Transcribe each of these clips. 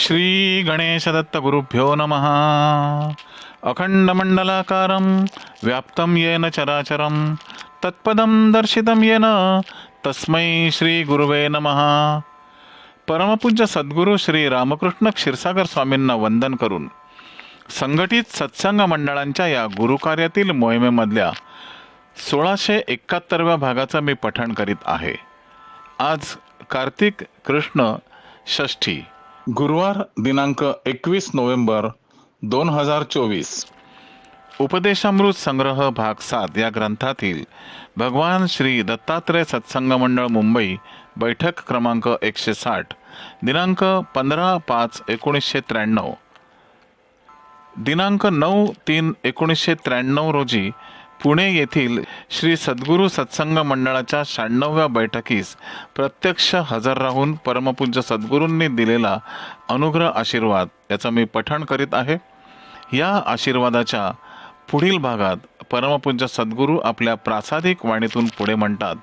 श्री गणेशदत्तगुरुभ्यो नमः। अखण्डमण्डलाकारं व्याप्तं येन चराचरं तत्पदं दर्शितं येन तस्मै श्रीगुरुवे नमः। परमपूज्य सद्गुरू श्री रामकृष्ण क्षीरसागर स्वामींना वंदन करून संघटित सत्संग मंडळांच्या या गुरुकार्यातील मोहिमेमधल्या सोळाशे एकाहत्तरव्या भागाचं मी पठण करीत आहे. आज कार्तिक कृष्ण षष्ठी गुरुवार दिनांक एकवीस नोव्हेंबर दोन हजार चोवीस. उपदेशामृत संग्रह भाग सात या ग्रंथातील भगवान श्री दत्तात्रय सत्संग मंडळ मुंबई बैठक क्रमांक एकशे साठ दिनांक पंधरा पाच एकोणीसशे त्र्याण्णव. दिनांक नऊ तीन एकोणीसशे त्र्याण्णव रोजी पुणे येथील श्री सद्गुरू सत्संग मंडळाच्या शहाण्णव्या बैठकीस प्रत्यक्ष हजर राहून परमपूज्य सद्गुरूंनी दिलेला अनुग्रह आशीर्वाद याचं मी पठण करीत आहे. या आशीर्वादाच्या पुढील भागात परमपूज्य सद्गुरू आपल्या प्रासादिक वाणीतून पुढे म्हणतात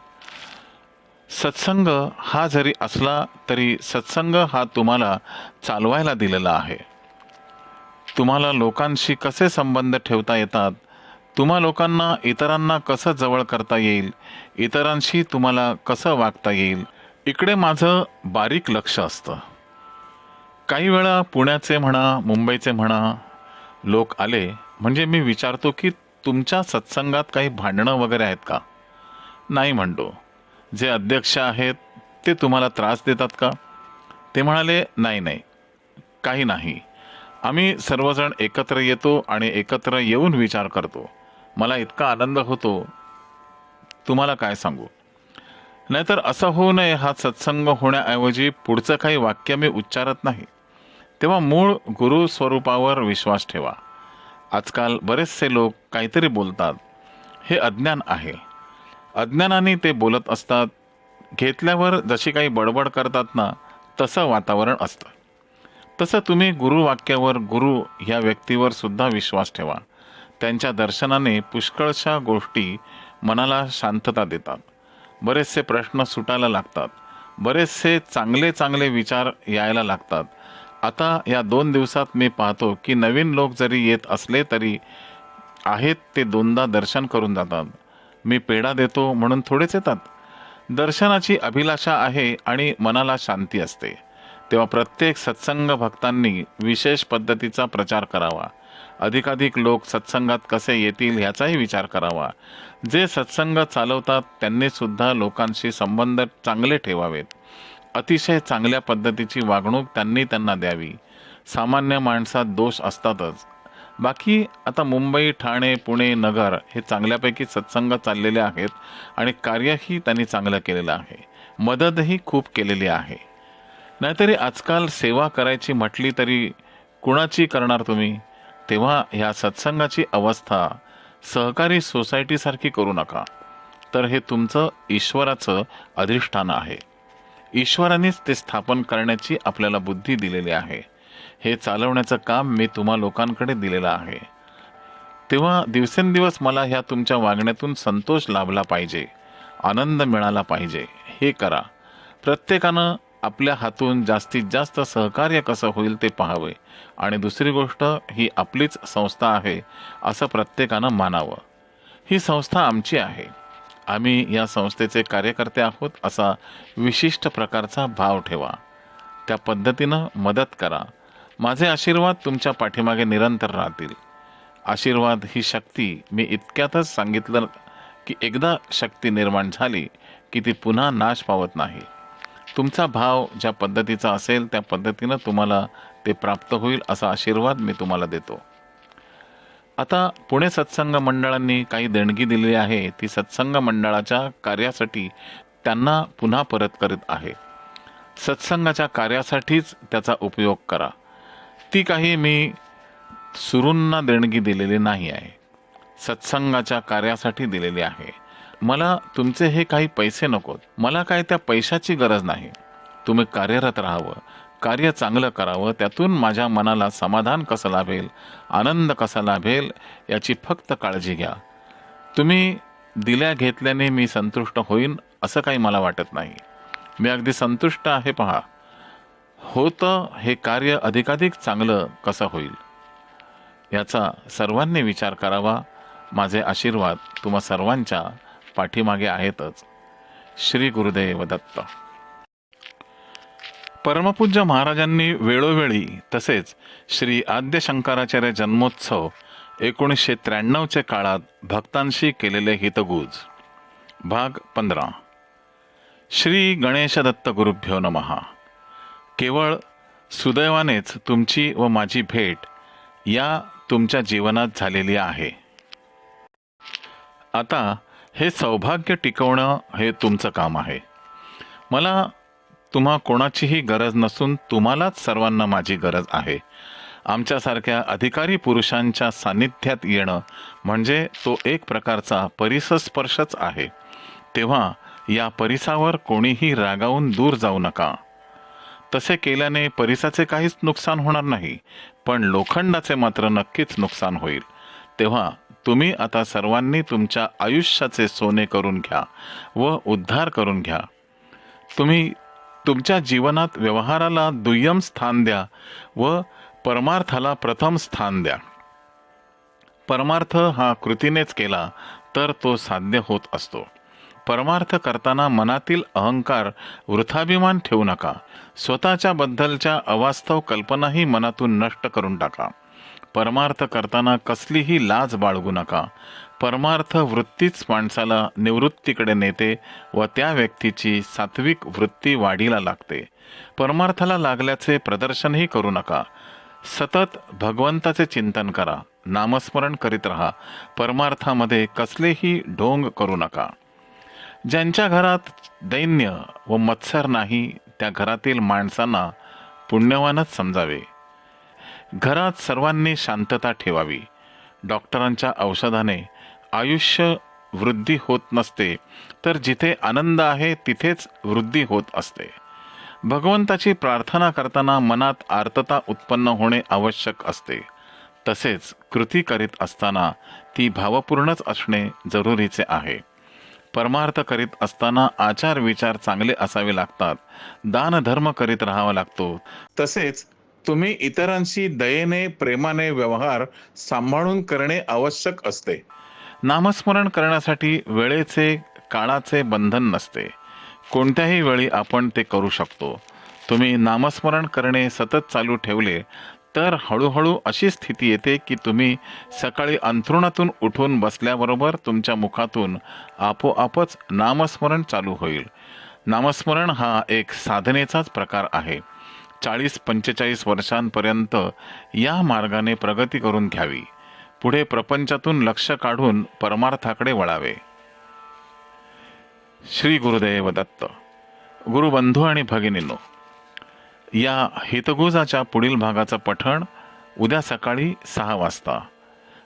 सत्संग हा जरी असला तरी सत्संग हा तुम्हाला चालवायला दिलेला आहे. तुम्हाला लोकांशी कसे संबंध ठेवता येतात तुम्हा लोकांना इतरांना कसं जवळ करता येईल? इतरांशी तुम्हाला कसं वागता येईल? इकडे माझं बारीक लक्ष असतं. काही वेळा पुण्याचे म्हणा मुंबईचे म्हणा लोक आले म्हणजे मी विचारतो की तुमच्या सत्संगात काही भांडणं वगैरे आहेत का? नाही म्हणतो. जे अध्यक्ष आहेत ते तुम्हाला त्रास देतात का? ते म्हणाले नाही नाही. काही नाही. आम्ही सर्वजण एकत्र येतो आणि एकत्र येऊन विचार करतो. मला इतका आनंद होतो. तुम्हाला काय सांगू? नाहीतर असं होऊ नये हा सत्संग होण्याऐवजी पुढचं काही वाक्य मी उच्चारत नाही. तेव्हा मूळ गुरु स्वरूपावर विश्वास ठेवा. आजकाल बरेचसे लोक काहीतरी बोलतात. हे अज्ञान आहे. अज्ञानाने ते बोलत असतात. घेतल्यावर जशी काही बडबड करतात ना तसं वातावरण असतं. तसं तुम्ही गुरुवाक्यावर गुरु ह्या व्यक्तीवर सुद्धा विश्वास ठेवा. त्यांच्या दर्शनाने पुष्कळशा गोष्टी मनाला शांतता देतात. बरेचसे प्रश्न सुटायला लागतात. बरेचसे चांगले चांगले विचार यायला लागतात. आता या दोन दिवसात मी पाहतो की नवीन लोक जरी येत असले तरी आहेत ते दोनदा दर्शन करून जातात. मी पेढा देतो म्हणून थोडेच येतात. दर्शनाची अभिलाषा आहे आणि मनाला शांती असते. तेव्हा प्रत्येक सत्संग भक्तांनी विशेष पद्धतीचा प्रचार करावा. अधिकाधिक लोक सत्संगात कसे येतील ह्याचाही विचार करावा. जे सत्संग चालवतात त्यांनी सुद्धा लोकांशी संबंध चांगले ठेवावेत. अतिशय चांगल्या पद्धतीची वागणूक त्यांनी त्यांना द्यावी. सामान्य माणसात दोष असतातच. बाकी आता मुंबई ठाणे पुणे नगर हे चांगल्यापैकी सत्संग चाललेले आहेत आणि कार्यही त्यांनी चांगलं केलेलं आहे. मदतही खूप केलेली आहे. नाहीतरी आजकाल सेवा करायची म्हटली तरी कुणाची करणार तुम्ही? तेव्हा ह्या सत्संगाची अवस्था सहकारी सोसायटीसारखी करू नका. तर हे तुमचं ईश्वराचं अधिष्ठान आहे. ईश्वरानेच ते स्थापन करण्याची आपल्याला बुद्धी दिलेली आहे. हे चालवण्याचं काम मी तुम्हा लोकांकडे दिलेलं आहे. तेव्हा दिवसेंदिवस मला ह्या तुमच्या वागण्यातून संतोष लाभला पाहिजे. आनंद मिळाला पाहिजे. हे करा. प्रत्येकानं आपल्या हातून जास्तीत जास्त सहकार्य कसं होईल ते पाहावे. आणि दुसरी गोष्ट ही आपलीच संस्था आहे असं प्रत्येकानं मानावं. ही संस्था आमची आहे. आम्ही या संस्थेचे कार्यकर्ते आहोत असा विशिष्ट प्रकारचा भाव ठेवा. त्या पद्धतीनं मदत करा. माझे आशीर्वाद तुमच्या पाठीमागे निरंतर राहतील. आशीर्वाद ही शक्ती. मी इतक्यातच सांगितलं की एकदा शक्ती निर्माण झाली की ती पुन्हा नाश पावत नाही. तुमचा भाव ज्या पद्धतीचा असेल त्या पद्धतीनं तुम्हाला ते प्राप्त होईल असा आशीर्वाद मी तुम्हाला देतो. आता पुणे सत्संग मंडळांनी काही देणगी दिलेली आहे. ती सत्संग मंडळाच्या कार्यासाठी त्यांना पुन्हा परत करीत आहे. सत्संगाच्या कार्यासाठीच त्याचा उपयोग करा. ती काही मी सुरूंना देणगी दिलेली नाही आहे. सत्संगाच्या कार्यासाठी दिलेली आहे. मला तुमचे हे काही पैसे नकोत. मला काय त्या पैशाची गरज नाही. तुम्ही कार्यरत राहावं. कार्य चांगलं करावं. त्यातून माझ्या मनाला समाधान कसं लाभेल? आनंद कसा लाभेल? याची फक्त काळजी घ्या. तुम्ही दिल्या घेतल्याने मी संतुष्ट होईन असं काही मला वाटत नाही. मी अगदी संतुष्ट आहे पहा. होतं हे कार्य अधिकाधिक चांगलं कसं होईल? याचा सर्वांनी विचार करावा. माझे आशीर्वाद तुम्हा सर्वांच्या पाठीमागे आहेतच. श्री गुरुदेव दत्त. परमपूज्य महाराजांनी वेळोवेळी तसेच श्री आद्य शंकराचार्य जन्मोत्सव एकोणीसशे त्र्याण्णवच्या काळात भक्तांशी केलेले हितगुज. भाग पंधरा. श्री गणेश दत्त गुरुभ्यो नमहा केवळ सुदैवानेच तुमची व माझी भेट या तुमच्या जीवनात झालेली आहे. आता हे सौभाग्य टिकवणं हे तुमचं काम आहे. मला तुम्हा कोणाचीही गरज नसून तुम्हालाच सर्वांना माझी गरज आहे. आमच्यासारख्या अधिकारी पुरुषांच्या सान्निध्यात येणं म्हणजे तो एक प्रकारचा परिसस्पर्शच आहे. तेव्हा या परिसावर कोणीही रागावून दूर जाऊ नका. तसे केल्याने परिसाचे काहीच नुकसान होणार नाही पण लोखंडाचे मात्र नक्कीच नुकसान होईल. तेव्हा तुम्ही आता सर्वांनी तुमच्या आयुष्याचे सोने करून घ्या व उद्धार करून घ्या. तुम्ही तुमच्या जीवनात व्यवहाराला दुय्यम स्थान द्या व परमार्थाला प्रथम स्थान द्या. परमार्थ हा कृतीनेच केला तर तो साध्य होत असतो. परमार्थ करताना मनातील अहंकार वृथाभिमान ठेवू नका. स्वतःच्या बद्दलच्या अवास्तव कल्पनाही मनातून नष्ट करून टाका. परमार्थ करताना कसलीही लाज बाळगू नका. परमार्थ वृत्तीच माणसाला निवृत्तीकडे नेते व त्या व्यक्तीची सात्विक वृत्ती वाढीला लागते. परमार्थाला लागल्याचे प्रदर्शनही करू नका. सतत भगवंताचे चिंतन करा. नामस्मरण करीत राहा. परमार्थामध्ये कसलेही ढोंग करू नका. ज्यांच्या घरात दैन्य व मत्सर नाही त्या घरातील माणसांना पुण्यवानच समजावे. घरात सर्वांनी शांतता ठेवावी. डॉक्टरांच्या औषधाने आयुष्य वृद्धी होत नसते तर जिथे आनंद आहे तिथेच वृद्धी होत असते. भगवंताची प्रार्थना करताना मनात आर्तता उत्पन्न होणे आवश्यक असते. तसेच कृती करीत असताना ती भावपूर्णच असणे जरुरीचे आहे. परमार्थ करीत असताना आचार विचार चांगले असावे लागतात. दानधर्म करीत राहावा लागतो. तसेच तुम्ही इतरांशी दयेने प्रेमाने व्यवहार सांभाळून करणे आवश्यक असते. नामस्मरण करण्यासाठी वेळेचे काळाचे बंधन नसते. कोणत्याही वेळी आपण ते करू शकतो. तुम्ही नामस्मरण करणे सतत चालू ठेवले तर हळूहळू अशी स्थिती येते की तुम्ही सकाळी अंथरुणातून उठून बसल्याबरोबर तुमच्या मुखातून आपोआपच नामस्मरण चालू होईल. नामस्मरण हा एक साधनेचाच प्रकार आहे. चाळीस पंचेचाळीस वर्षांपर्यंत या मार्गाने प्रगती करून घ्यावी. पुढे प्रपंचातून लक्ष काढून परमार्थाकडे वळावे. श्री गुरुदेव दत्त गुरुबंधू आणि भगिनींनो या हितगुजाच्या पुढील भागाचं पठण उद्या सकाळी सहा वाजता.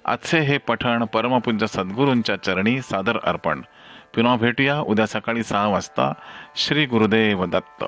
आजचे हे पठण परमपूज्य सद्गुरूंच्या चरणी सादर अर्पण. पुन्हा भेटूया उद्या सकाळी सहा वाजता. श्री गुरुदेव दत्त.